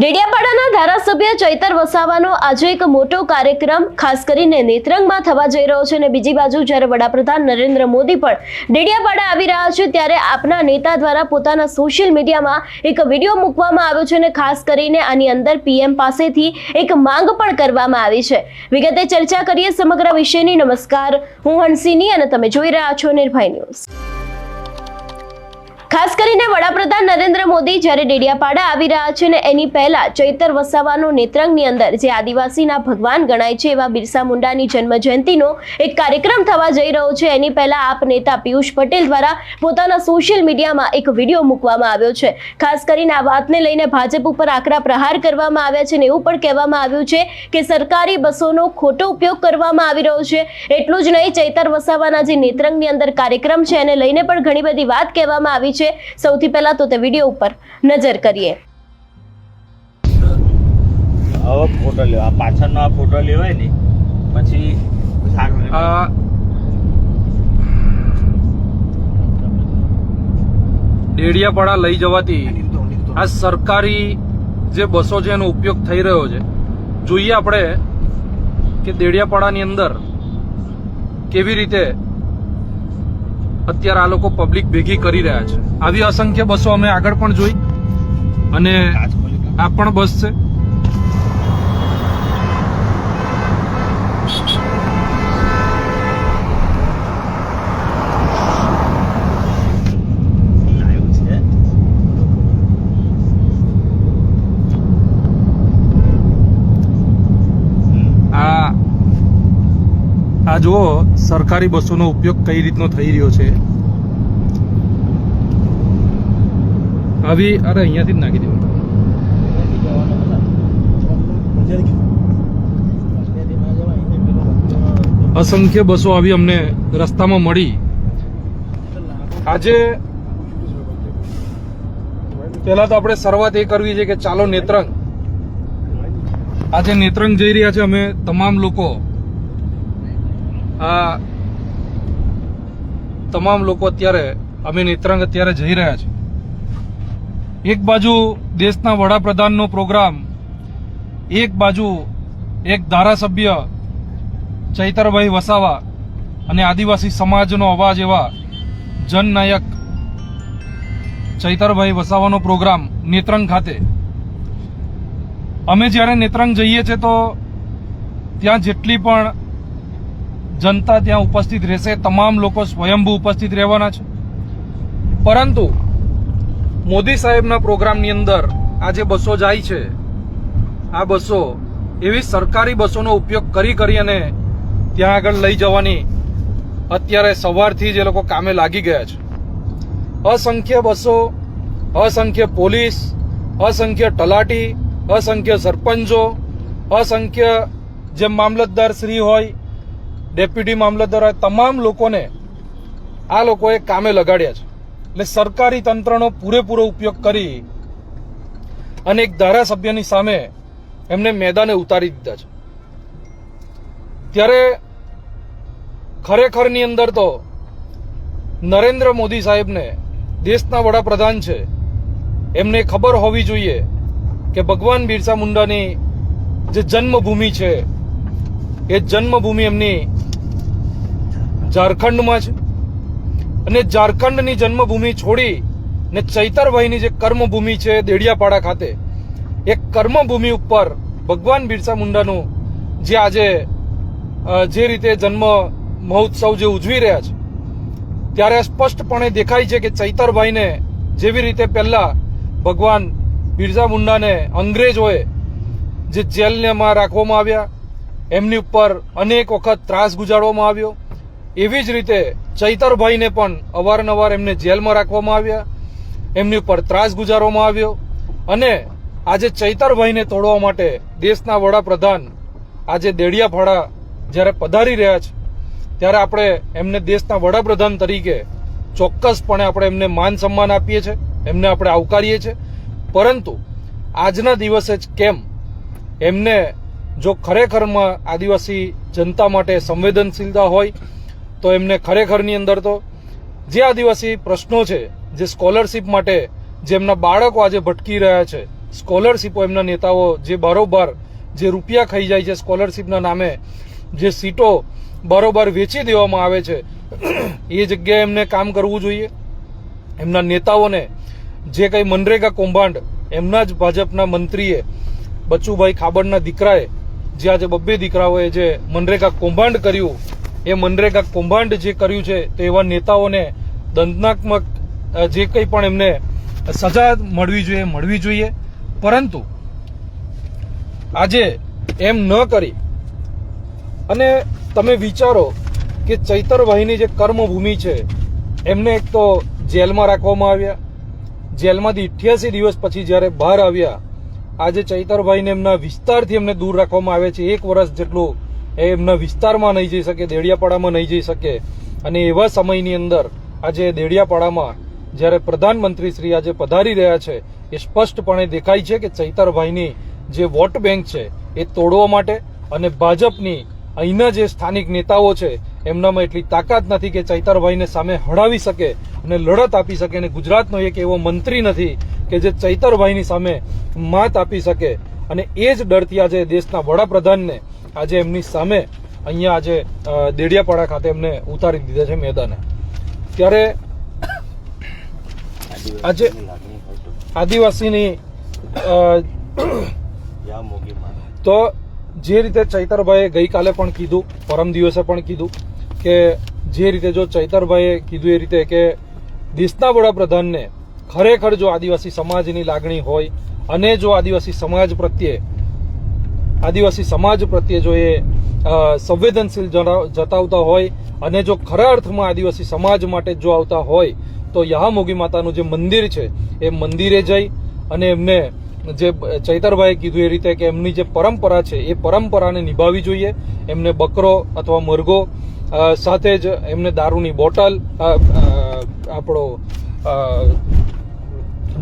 ડેડિયાપાડાના ધારાસભ્ય ચૈતર વસાવાનો આજે એક મોટો કાર્યક્રમ, ખાસ કરીને નેત્રંગમાં થવા જઈ રહ્યો છે અને બીજી બાજુ જ્યારે વડાપ્રધાન નરેન્દ્ર મોદી પણ ડેડિયાપાડા આવી રહ્યા છે ત્યારે આપના નેતા દ્વારા પોતાના સોશિયલ મીડિયામાં એક વીડિયો મૂકવામાં આવ્યો છે અને ખાસ કરીને આની અંદર પીએમ પાસેથી એક માંગ પણ કરવામાં આવી છે. વિગતે ચર્ચા કરીએ સમગ્ર વિષયની. નમસ્કાર, હું હંસિની અને તમે જોઈ રહ્યા છો નિર્ભય ન્યૂઝ. ખાસ કરીને વડાપ્રધાન નરેન્દ્ર મોદી જ્યારે ડેડિયાપાડા આવી રહ્યા છે ને એની પહેલા ચૈતર વસાવાનો નેત્રંગની અંદર જે આદિવાસીના ભગવાન ગણાય છે એવા બિરસા મુંડાની જન્મ જયંતિનો એક કાર્યક્રમ થવા જઈ રહ્યો છે. એની પહેલા આપ નેતા પિયુષ પટેલ દ્વારા પોતાના સોશિયલ મીડિયામાં એક વીડિયો મૂકવામાં આવ્યો છે. ખાસ કરીને આ વાતને લઈને ભાજપ ઉપર આકરા પ્રહાર કરવામાં આવ્યા છે ને એવું પણ કહેવામાં આવ્યું છે કે સરકારી બસોનો ખોટો ઉપયોગ કરવામાં આવી રહ્યો છે. એટલું જ નહીં, ચૈતર વસાવાના જે નેત્રંગની અંદર કાર્યક્રમ છે એને લઈને પણ ઘણી બધી વાત કહેવામાં આવી છે. સૌથી પહેલા તો તે વીડિયો ઉપર નજર કરીએ. હવે ફોટો લેવા આ પાછળનો આ ફોટો લેવાય ને પછી ડેડિયાપાડા લઈ જવાથી આ સરકારી જે બસો છે એનો ઉપયોગ થઈ રહ્યો છે. જોઈએ આપણે કે દેડિયાપાડાની અંદર કેવી રીતે અત્યારે આ લોકો પબ્લિક ભેગી કરી રહ્યા છે આવી અસંખ્ય બસો અમે આગળ પણ જોઈ અને. આ પણ બસ છે આ જુઓ સરકારી બસોનો ઉપયોગ કઈ રીતનો થઈ રહ્યો છે? આવી, અરે, અહીંયાથી જ નાખી દેવું અસંખ્ય બસો આવી અમને રસ્તામાં મળી. આજે પહેલા તો આપણે શરૂઆત એ કરવી છે કે ચાલો નેત્રંગ. આજે નેત્રંગ જઈ રહ્યા છે અમે તમામ લોકો. આ તમામ લોકો અત્યારે અમે નેત્રંગ અત્યારે જઈ રહ્યા છે. એક બાજુ દેશના વડાપ્રધાનનો પ્રોગ્રામ, એક બાજુ એક ધારાસભ્ય ચૈતરભાઈ વસાવા અને આદિવાસી સમાજનો અવાજ એવા જનનાયક ચૈતરભાઈ વસાવાનો પ્રોગ્રામ નેત્રંગ ખાતે. અમે જ્યારે નેત્રંગ જઈએ છીએ તો ત્યાં જેટલી પણ જનતા ત્યાં ઉપસ્થિત રહેશે, તમામ લોકો સ્વયંભૂ ઉપસ્થિત રહેવાના છે. પરંતુ મોદી સાહેબના પ્રોગ્રામની અંદર આ જે બસો જાય છે. આ બસો એવી સરકારી બસોનો ઉપયોગ કરી કરી અને ત્યાં આગળ લઈ જવાની અત્યારે સવારથી જ એ લોકો કામે લાગી ગયા છે. અસંખ્ય બસો, અસંખ્ય પોલીસ, અસંખ્ય તલાટી, અસંખ્ય સરપંચો, અસંખ્ય જે મામલતદાર શ્રી હોય ડેપ્યુટી મામલતદાર તમામ લોકોને આ લોકોએ કામે લગાડ્યા છે. એટલે સરકારી તંત્રનો પૂરેપૂરો ઉપયોગ કરી અને એક ધારાસભ્યની સામે એમને મેદાને ઉતારી દીધા છે. ત્યારે ખરેખરની અંદર તો નરેન્દ્ર મોદી સાહેબને દેશના વડાપ્રધાન છે. એમને ખબર હોવી જોઈએ કે ભગવાન બિરસા મુંડાની જે જન્મભૂમિ છે એ જન્મભૂમિ એમની ઝારખંડમાં છે અને ઝારખંડની જન્મભૂમિ છોડી ને ચૈતરભાઈની જે કર્મભૂમિ છે દેડિયાપાડા ખાતે, એ કર્મભૂમિ ઉપર ભગવાન બિરસા મુંડાનું જે આજે જે રીતે જન્મ મહોત્સવ જે ઉજવી રહ્યા છે, ત્યારે સ્પષ્ટપણે દેખાય છે કે ચૈતરભાઈને જેવી રીતે પહેલા ભગવાન બિરસા મુંડાને અંગ્રેજોએ જે જેલમાં રાખવામાં આવ્યા એમની ઉપર અનેક વખત ત્રાસ ગુજારવામાં આવ્યો. એવી જ રીતે ચૈતરભાઈને પણ અવારનવાર એમને જેલમાં રાખવામાં આવ્યા. એમની ઉપર ત્રાસ ગુજારવામાં આવ્યો અને આજે ચૈતરભાઈને તોડવા માટે દેશના વડાપ્રધાન આજે દેડિયાફાડા જ્યારે પધારી રહ્યા છે, ત્યારે આપણે એમને દેશના વડાપ્રધાન તરીકે ચોક્કસપણે આપણે એમને માન સન્માન આપીએ છીએ, એમને આપણે આવકારીએ છીએ. પરંતુ આજના દિવસે જ કેમ એમને જો ખરેખરમાં આદિવાસી જનતા માટે સંવેદનશીલતા હોય, તો એમને ખરેખરની અંદર તો જે આદિવાસી પ્રશ્નો છે, જે સ્કોલરશિપ માટે જેમના બાળકો આજે ભટકી રહ્યા છે, સ્કોલરશીપો એમના નેતાઓ જે બારોબાર જે રૂપિયા ખાઈ જાય છે સ્કોલરશીપના નામે, જે સીટો બરોબર વેચી દેવામાં આવે છે, એ જગ્યાએ એમને કામ કરવું જોઈએ. એમના નેતાઓને જે કંઈ મનરેગા કૌભાંડ, એમના જ ભાજપના મંત્રીએ, બચુભાઈ ખાબડના દીકરાએ જે આજે બબ્બે દીકરાઓએ જે મનરેગા કૌભાંડ કર્યું, એ મનરેગા કૌભાંડ જે કર્યું છે, તો એવા નેતાઓને દંડનાત્મક જે કંઈ પણ એમને સજા મળવી જોઈએ મળવી જોઈએ. પરંતુ આજે એમ ન કરી. અને તમે વિચારો કે ચૈતરભાઈની જે કર્મભૂમિ છે, એમને એક તો જેલમાં રાખવામાં આવ્યા. જેલમાંથી અઠ્યાસી દિવસ પછી જ્યારે બહાર આવ્યા આજે ચૈતરભાઈને એમના વિસ્તારથી એમને દૂર રાખવામાં આવે છે. એક વર્ષ જેટલું એ એમના વિસ્તારમાં નહીં જઈ શકે, દેડિયાપાડામાં નહીં જઈ શકે. અને એવા સમયની અંદર આજે દેડિયાપાડામાં જ્યારે પ્રધાનમંત્રી શ્રી આજે પધારી રહ્યા છે, એ સ્પષ્ટપણે દેખાય છે કે ચૈતરભાઈની જે વોટ બેંક છે, એ તોડવા માટે અને ભાજપની અહીંના જે સ્થાનિક નેતાઓ છે એમનામાં એટલી તાકાત નથી કે ચૈતરભાઈને સામે હડાવી શકે અને લડત આપી શકે અને ગુજરાતનો એક એવો મંત્રી નથી કે જે ચૈતરભાઈની સામે માત આપી શકે. અને એ જ ડરથી આજે દેશના વડાપ્રધાનને આજે એમની સામે અહીંયા આજે દેડિયાપાડા ખાતે એમને ઉતારી દીધા છે મેદાને. ત્યારે આજે આદિવાસીની તો જે રીતે ચૈતરભાઈએ ગઈકાલે પણ કીધું, પરમ દિવસે પણ કીધું કે જે રીતે જો ચૈતરભાઈએ કીધું એ રીતે કે દેશના વડાપ્રધાનને ખરેખર જો આદિવાસી સમાજની લાગણી હોય અને જો આદિવાસી સમાજ પ્રત્યે, આદિવાસી સમાજ પ્રત્યે જો એ સંવેદનશીલ જતાવતા હોય અને જો ખરા અર્થમાં આદિવાસી સમાજ માટે જો આવતા હોય, તો યહામોગી માતાનું જે મંદિર છે, એ મંદિરે જઈ અને એમને જે ચૈતરભાઈએ કીધું એ રીતે કે એમની જે પરંપરા છે, એ પરંપરાને નિભાવવી જોઈએ. એમને બકરો અથવા મરઘો સાથે જ એમને દારૂની બોટલ આપણો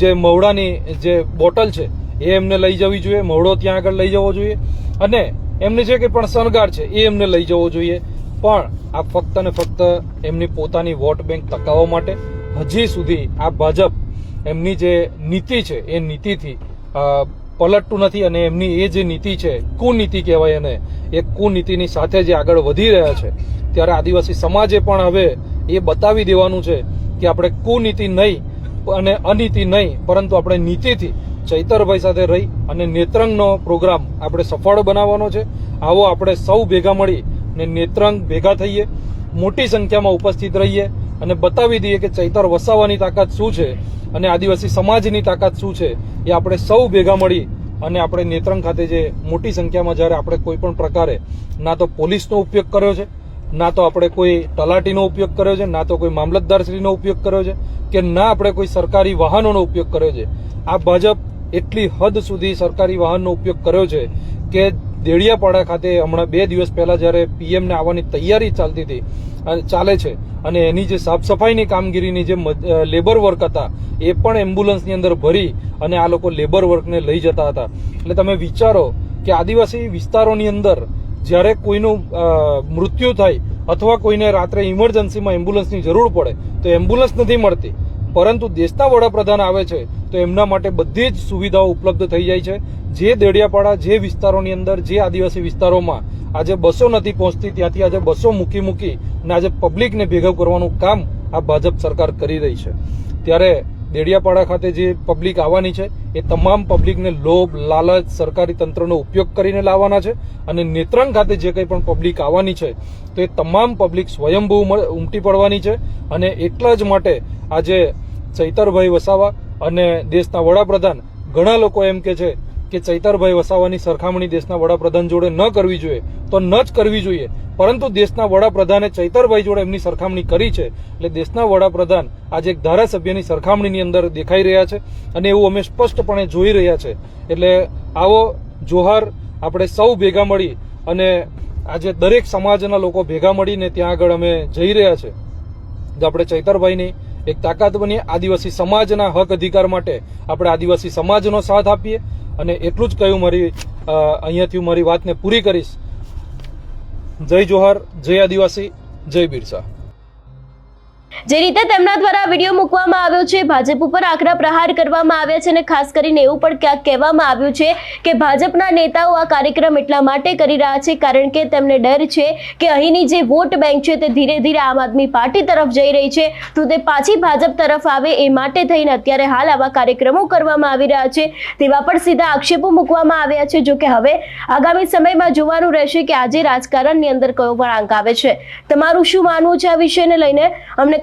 જે મવડાની જે બોટલ છે, એ એમને લઈ જવી જોઈએ મવડો ત્યાં આગળ લઈ જવો જોઈએ. અને એમને જે કંઈ પણ શણગાર છે, એ એમને લઈ જવો જોઈએ. પણ આ ફક્ત ને ફક્ત એમની પોતાની વોટ બેંક ટકાવવા માટે. હજી સુધી આ ભાજપ એમની જે નીતિ છે, એ નીતિથી પલટતું નથી અને એમની એ જે નીતિ છે, કુનીતિ કહેવાય એને, એ કુનીતિની સાથે જે આગળ વધી રહ્યા છે ત્યારે આદિવાસી સમાજે પણ હવે એ બતાવી દેવાનું છે કે આપણે કુનીતિ નહીં અને અનીતિ નહીં, પરંતુ આપણે નીતિથી ચૈતરભાઈ સાથે રહી અને નેત્રંગનો પ્રોગ્રામ આપણે સફળ બનાવવાનો છે. આવો આપણે સૌ ભેગા મળી ને નેત્રંગ ભેગા થઈએ, મોટી સંખ્યામાં ઉપસ્થિત રહીએ અને બતાવી દઈએ કે ચૈતર વસાવવાની તાકાત શું છે અને આદિવાસી સમાજની તાકાત શું છે એ આપણે સૌ ભેગા મળી અને આપણે નેત્રંગ ખાતે જે મોટી સંખ્યામાં જ્યારે આપણે કોઈ પણ પ્રકારે ના તો પોલીસનો ઉપયોગ કર્યો છે ના તો આપણે કોઈ તલાટીનો ઉપયોગ કર્યો છે, ના તો કોઈ મામલતદારશ્રીનો ઉપયોગ કર્યો છે કે ના આપણે કોઈ સરકારી વાહનોનો ઉપયોગ કર્યો છે. આ ભાજપ એટલી હદ સુધી સરકારી વાહનનો ઉપયોગ કર્યો છે કે દેડિયાપાડા ખાતે હમણાં બે દિવસ પહેલા જ્યારે પીએમને આવવાની તૈયારી ચાલતી હતી ચાલે છે, અને એની જે સાફ સફાઈની કામગીરીની જે લેબર વર્ક હતા, એ પણ એમ્બ્યુલન્સની અંદર ભરી અને આ લોકો લેબર વર્કને લઈ જતા હતા. એટલે તમે વિચારો કે આદિવાસી વિસ્તારોની અંદર જ્યારે કોઈનું મૃત્યુ થાય અથવા કોઈને રાત્રે ઇમરજન્સીમાં એમ્બ્યુલન્સની જરૂર પડે, તો એમ્બ્યુલન્સ નથી મળતી. પરંતુ દેશના વડાપ્રધાન આવે છે, તો એમના માટે બધી જ સુવિધાઓ ઉપલબ્ધ થઈ જાય છે. જે દેડિયાપાડા, જે વિસ્તારોની અંદર, જે આદિવાસી વિસ્તારોમાં આજે બસો નથી પહોંચતી, ત્યાંથી આજે બસો મૂકી મૂકી અને આજે પબ્લિકને ભેગા કરવાનું કામ આ ભાજપ સરકાર કરી રહી છે. ત્યારે દેડિયાપાડા ખાતે જે પબ્લિક આવવાની છે, એ તમામ પબ્લિકને લોભ, લાલચ, સરકારી તંત્રનો ઉપયોગ કરીને લાવવાના છે અને નેત્રંગ ખાતે જે કંઈ પણ પબ્લિક આવવાની છે, તો એ તમામ પબ્લિક સ્વયંભૂ ઉમટી પડવાની છે અને એટલા જ માટે આજે ચૈતરભાઈ વસાવા અને દેશના વડાપ્રધાન ઘણા લોકો એમ કે છે કે ચૈતરભાઈ વસાવાની સરખામણી દેશના વડાપ્રધાન જોડે ન કરવી જોઈએ, તો ન જ કરવી જોઈએ. પરંતુ દેશના વડાપ્રધાને ચૈતરભાઈ જોડે એમની સરખામણી કરી છે. એટલે દેશના વડાપ્રધાન આજે એક ધારાસભ્યની સરખામણીની અંદર દેખાઈ રહ્યા છે અને એવું અમે સ્પષ્ટપણે જોઈ રહ્યા છે. એટલે આવો જોહાર આપણે સૌ ભેગા મળી અને આજે દરેક સમાજના લોકો ભેગા મળીને ત્યાં આગળ અમે જઈ રહ્યા છે. જે આપણે ચૈતરભાઈની એક તાકાત બનીએ. આદિવાસી સમાજના હક અધિકાર માટે આપણે આદિવાસી સમાજનો સાથ આપીએ. અને એટલું જ કહ્યું મારી અહીંયાથી હું મારી વાતને પૂરી કરીશ. જય જોહાર, જય આદિવાસી, જય બિરસા. જે રીતે તેમના દ્વારા વીડિયો મૂકવામાં આવ્યો છે, ભાજપ ઉપર આકરા પ્રહાર કરવામાં આવ્યા છે અને ખાસ કરીને એવું પણ ક્યાંક કહેવામાં આવ્યું છે કે ભાજપના નેતાઓ આ કાર્યક્રમ એટલા માટે કરી રહ્યા છે કારણ કે તેમને ડર છે કે અહીંની જે વોટ બેંક છે તે ધીરે ધીરે આમ આદમી પાર્ટી તરફ જઈ રહી છે. તો તે પાછી ભાજપ તરફ આવે એ માટે થઈને અત્યારે હાલ આવા કાર્યક્રમો કરવામાં આવી રહ્યા છે. તેવા પણ સીધા આક્ષેપો મૂકવામાં આવ્યા છે, જો કે હવે આગામી સમયમાં જોવાનું રહેશે કે આજે રાજકારણની અંદર કયો વળાંક આવે છે. તમારું શું માનવું છે આ વિષયને લઈને? અમને